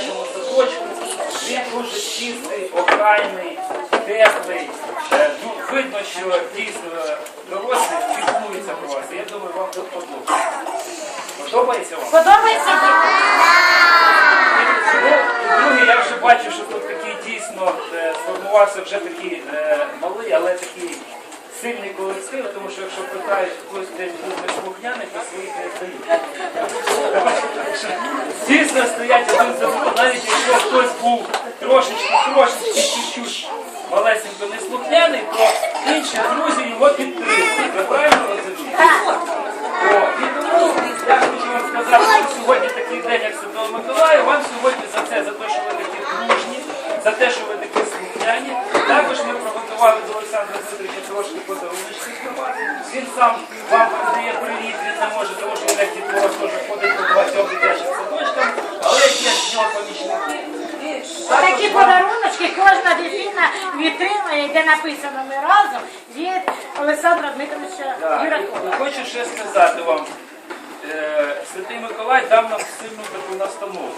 дитячому садочку. Він дуже чистий, охайний, теплий. Ну, Видно, що дійсно дорослі піклуються про вас. Я думаю, вам тут подобається. Подобається вам? Подобається? Друге, я вже бачу, що тут такий дійсно е, сформувався вже такий е, малий, але такий сильний колектив, тому що якщо питаєш хтось десь буде слухняний, то своїх не здають. Дійсно стоять один за хтось був трошечки, трошечки, чуть-чуть малесенько неслухняний, то інші друзі його підтримують. Ви правильно розумієте? О, і тому я хочу вам сказати, що сьогодні такий день, як Святого Миколая, вам сьогодні за це, за те, що ви такі дружні, за те, що ви такі слухняні. Також ми приготували до Олександра Сидоровича трошки подаруночки давати. Він сам вам передає привіт, він не може, тому що він як дітвора теж ходить по багатьом дитячих садочкам, але є з нього помічники. Такі подаруночки кожна дитина відтримує, де написано ми разом від Олександра Дмитровича Юракова. хочу ще сказати вам, е, Святий Миколай дав нам сильну таку настанову.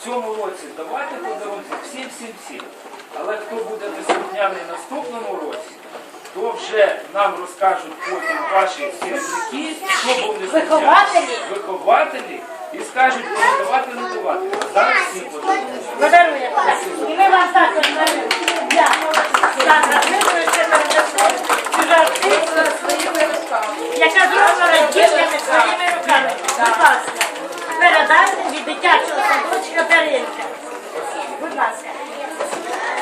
В цьому році давайте подарунки всім, всім, всім. Але хто буде неслухняний наступному році, то вже нам розкажуть потім ваші керівники, хто був неслухняний. Вихователі. Вихователі і скажуть, подавати, не давати. А зараз всі подарунок. І ми вам також яка зроблена дітками своїми руками. Будь ласка, передайте від дитячого садочка Даринка. Будь ласка.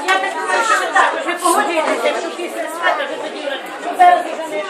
Я так думаю, що ви також ви погоджуєтеся, що після свята вже тоді вже не